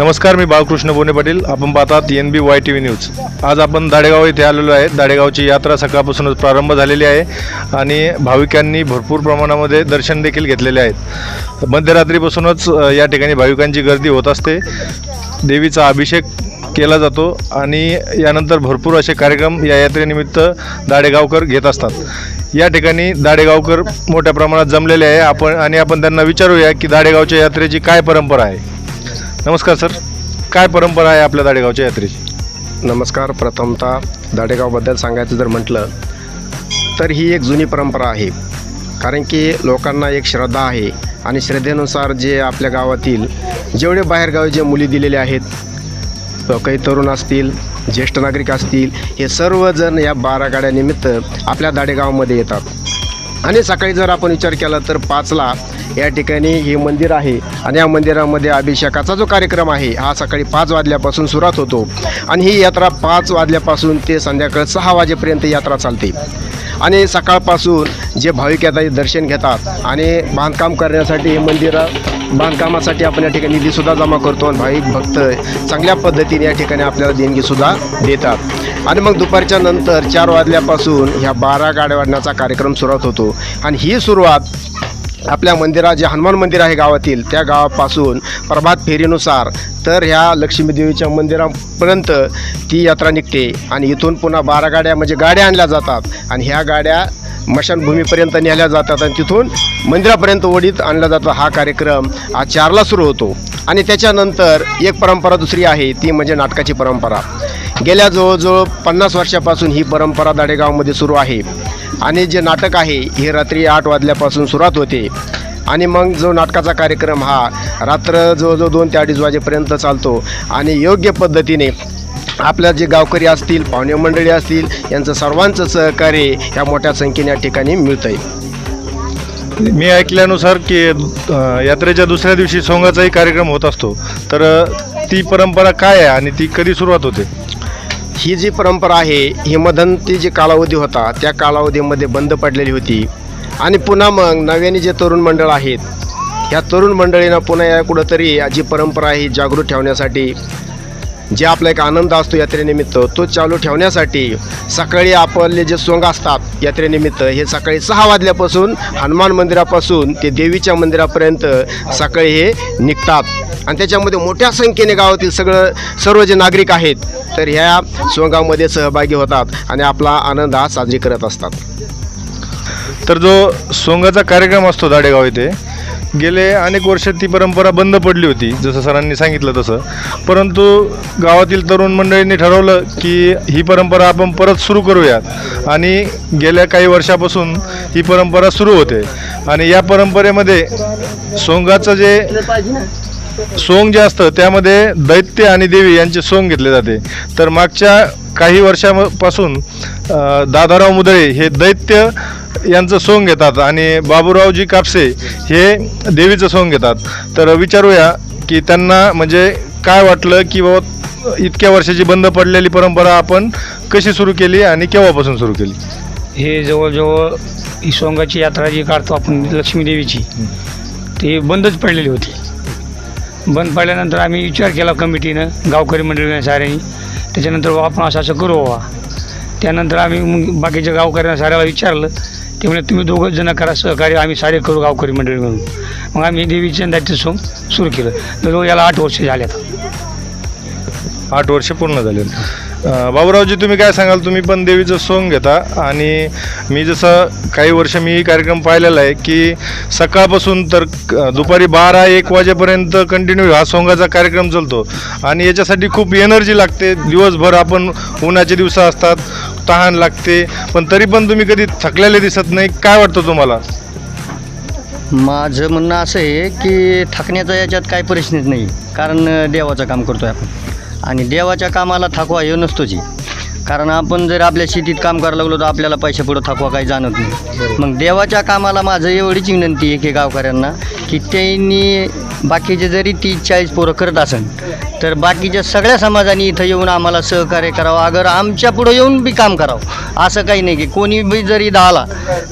नमस्कार मी बाळकृष्ण बोने पाटील. आपण पाहतात N B Y T V news आज आपण दाडेगाव येथे आलेलो आहे. दाडेगावची यात्रा सकाळपासूनच प्रारंभ झालेली आहे आणि भाविकांनी भरपूर प्रमाणामध्ये दर्शन देखील घेतलेले आहेत. मध्यरात्रीपासूनच या ठिकाणी भाविकांची गर्दी होत असते. देवीचा अभिषेक केला जातो आणि यानंतर भरपूर असे कार्यक्रम या यात्रेनिमित्त दाडेगावकर घेत असतात. या ठिकाणी दाडेगावकर मोठ्या प्रमाणात जमलेले आहे. आपण आणि आपण त्यांना विचारूया की दाडेगावच्या यात्रेची काय परंपरा आहे? नमस्कार सर. काय परंपरा आहे आपल्या दाडेगावच्या यात्रेची? नमस्कार. प्रथमतः दाडेगावबद्दल सांगायचं जर म्हटलं तर ही एक जुनी परंपरा आहे. कारण की लोकांना एक श्रद्धा आहे आणि श्रद्धेनुसार जे आपल्या गावातील जेवढे बाहेरगावी जे मुली दिलेले आहेत काही तरुण असतील ज्येष्ठ नागरिक असतील हे सर्वजण या बारा गाड्यानिमित्त आपल्या दाडेगावामध्ये येतात. आणि सकाळी जर आपण विचार केला तर पाचला या ठिकाणी हे मंदिर आहे. आणि या मंदिरामध्ये अभिषेकाचा जो कार्यक्रम आहे हा सकाळी पाच वाजल्यापासून सुरुवात होतो. आणि ही यात्रा पाच वाजल्यापासून ते संध्याकाळ सहा वाजेपर्यंत यात्रा चालते. आणि सकाळपासून जे भाविक येतात ते दर्शन घेतात आणि बांधकाम करण्यासाठी हे मंदिरं बांधकामासाठी आपण या ठिकाणी निधीसुद्धा जमा करतो आणि भाविक भक्त चांगल्या पद्धतीने या ठिकाणी आपल्याला देणगीसुद्धा देतात. आणि मग दुपारच्या नंतर चार वाजल्यापासून ह्या बारा गाड्या वाढण्याचा कार्यक्रम सुरुवात होतो. आणि ही सुरुवात आपल्या मंदिरात जे हनुमान मंदिर आहे गावातील त्या गावापासून प्रभात फेरीनुसार तर ह्या लक्ष्मीदेवीच्या मंदिरापर्यंत ती यात्रा निघते. आणि इथून पुन्हा बारा गाड्या म्हणजे गाड्या आणल्या जातात. आणि ह्या गाड्या मशानभूमीपर्यंत नेल्या जातात आणि तिथून मंदिरापर्यंत ओढीत आणला जातो हा कार्यक्रम. आज चारला सुरू होतो. आणि त्याच्यानंतर एक परंपरा दुसरी आहे ती म्हणजे नाटकाची परंपरा. गेल्या जवळजवळ पन्नास वर्षापासून ही परंपरा दाडेगावमध्ये सुरू आहे. आणि जे नाटक आहे हे रात्री आठ वाजल्यापासून सुरुवात होते. आणि मग जो नाटकाचा कार्यक्रम हा रात्र जवळजवळ दोन ते अडीच वाजेपर्यंत चालतो. आणि योग्य पद्धतीने आपल्या जे गावकरी असतील पाहुणे मंडळी असतील यांचं सर्वांचं सहकार्य ह्या मोठ्या संख्येने या ठिकाणी मिळतं आहे मी ऐकल्यानुसार की यात्रेच्या दुसऱ्या दिवशी सोंगाचाही कार्यक्रम होत असतो. तर ती परंपरा काय आहे आणि ती कधी सुरुवात होते? ही जी परंपरा आहे ही मधंती जी कालावधी होता त्या कालावधीमध्ये बंद पडलेली होती. आणि पुन्हा मग नव्याने जे तरुण मंडळ आहेत ह्या तरुण मंडळींना पुन्हा या कुठंतरी जी परंपरा आहे ही जागृत ठेवण्यासाठी जे आपला एक आनंद असतो यात्रेनिमित्त तो चालू ठेवण्यासाठी सकाळी आपले जे सोंग असतात यात्रेनिमित्त हे सकाळी सहा वाजल्यापासून हनुमान मंदिरापासून ते देवीच्या मंदिरापर्यंत सकाळी हे निघतात. आणि त्याच्यामध्ये मोठ्या संख्येने गावातील सगळं सर्व जे नागरिक आहेत तर ह्या सोंगामध्ये सहभागी होतात आणि आपला आनंद हा साजरी करत असतात. तर जो सोंगाचा कार्यक्रम असतो दाडेगाव इथे गेले अनेक वर्ष ती परंपरा बंद पडली होती जसं सरांनी सांगितलं तसं. परंतु गावातील तरुण मंडळींनी ठरवलं की ही परंपरा आपण परत सुरू करूयात. आणि गेल्या काही वर्षापासून ही परंपरा सुरू होते. आणि या परंपरेमध्ये सोंगाचं जे सोंग जे असतं त्यामध्ये दैत्य आणि देवी यांचे सोंग घेतले जाते. तर मागच्या काही वर्षापासून दादाराव मुदळे हे दैत्य यांचं सोंग घेतात आणि बाबूरावजी कापसे हे देवीचं सोंग घेतात. तर विचारूया की त्यांना म्हणजे काय वाटलं की बाबा इतक्या वर्षाची बंद पडलेली परंपरा आपण कशी सुरू केली आणि केव्हापासून सुरू केली? हे जवळजवळ ही सोंगाची यात्रा जी काढतो आपण लक्ष्मी देवीची ती बंदच पडलेली होती. बंद पडल्यानंतर आम्ही विचार केला कमिटीनं गावकरी मंडळीनं साऱ्यांनी. त्याच्यानंतर बाबा आपण असं असं करू बाबा. त्यानंतर आम्ही मग बाकीच्या गावकऱ्यांना साऱ्याला विचारलं. ते म्हणजे तुम्ही दोघंच जण करा सहकार्य आम्ही सारे करू गावकरी मंडळी म्हणून. मग आम्ही देवीचं दायित्व सोंग सुरू केलं. जवळ याला आठ वर्ष झाले आता. आठ वर्ष पूर्ण झाले. बाबूरावजी तुम्ही काय सांगाल? तुम्ही पण देवीचं सोंग घेता. आणि मी जसं काही वर्ष मी कार्यक्रम पाहिलेला आहे की सकाळपासून तर दुपारी बारा एक वाजेपर्यंत कंटिन्यू हा सोंगाचा कार्यक्रम चालतो. आणि याच्यासाठी खूप एनर्जी लागते. दिवसभर आपण उन्हाचे दिवस असतात तहान लागते. पण तरी पण तुम्ही कधी थकलेले दिसत नाही. काय वाटतं तुम्हाला? माझं म्हणणं असं आहे की थकण्याचा याच्यात काही परिस्थिती नाही. कारण देवाचं काम करतो आहे आपण. आणि देवाच्या कामाला थकवा हे नसतोच. कारण आपण जर आपल्या शेतीत काम करायला लागलो तर आपल्याला पैसे पुढं थकवा काही जाणवत नाही मग देवाच्या कामाला माझं एवढीच विनंती आहे की गावकऱ्यांना की त्यांनी बाकीचे जरी तीस चाळीस पोरं करत असन तर बाकीच्या सगळ्या समाजाने इथं येऊन आम्हाला सहकार्य करावं. अगर आमच्या पुढं येऊन बी काम करावं. असं काही नाही की कोणी बी जरी दहा आला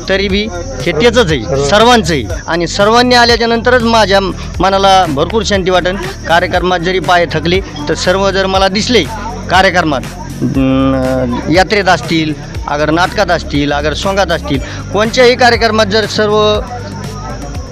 तरी बी हे त्याचंच आहे सर्वांचं आहे. आणि सर्वांनी आल्याच्या नंतरच माझ्या मनाला भरपूर शांती वाटेल कार्यक्रमात जरी पाय थकले तर सर्व जर मला दिसले कार्यक्रमात यात्रेत असतील अगर नाटकात असतील अगर सोंगात असतील कोणत्याही कार्यक्रमात जर सर्व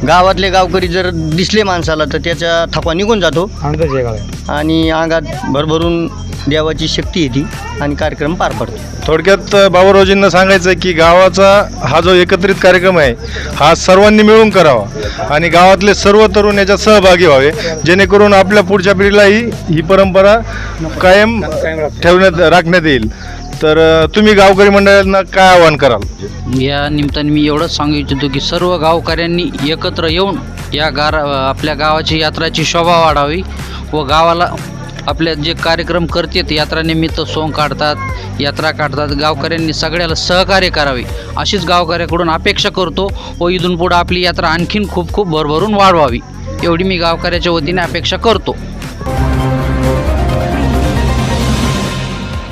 गावातले गावकरी जर दिसले माणसाला तर त्याचा थकवा निघून जातो. आहे आणि अंगात भरभरून देवाची शक्ती येते आणि कार्यक्रम पार पडतो. थोडक्यात बाबूरावजींना सांगायचं आहे की गावाचा हा जो एकत्रित कार्यक्रम आहे हा सर्वांनी मिळून करावा आणि गावातले सर्व तरुण याच्यात सहभागी व्हावे. जेणेकरून आपल्या पुढच्या पिढीलाही ही परंपरा कायम ठेवण्यात राखण्यात येईल. तर तुम्ही गावकरी मंडळांना काय आवाहन कराल? या निमित्ताने मी एवढंच सांगू इच्छितो की सर्व गावकऱ्यांनी एकत्र येऊन या गार आपल्या गावाची यात्राची शोभा वाढावी व गावाला आपल्या जे कार्यक्रम करतात यात्रानिमित्त सोंग काढतात यात्रा काढतात गावकऱ्यांनी सगळ्याला सहकार्य करावे अशीच गावकऱ्याकडून अपेक्षा करतो व इथून पुढं आपली यात्रा आणखीन खूप खूप भरभरून वाढवावी एवढी मी गावकऱ्याच्या वतीने अपेक्षा करतो.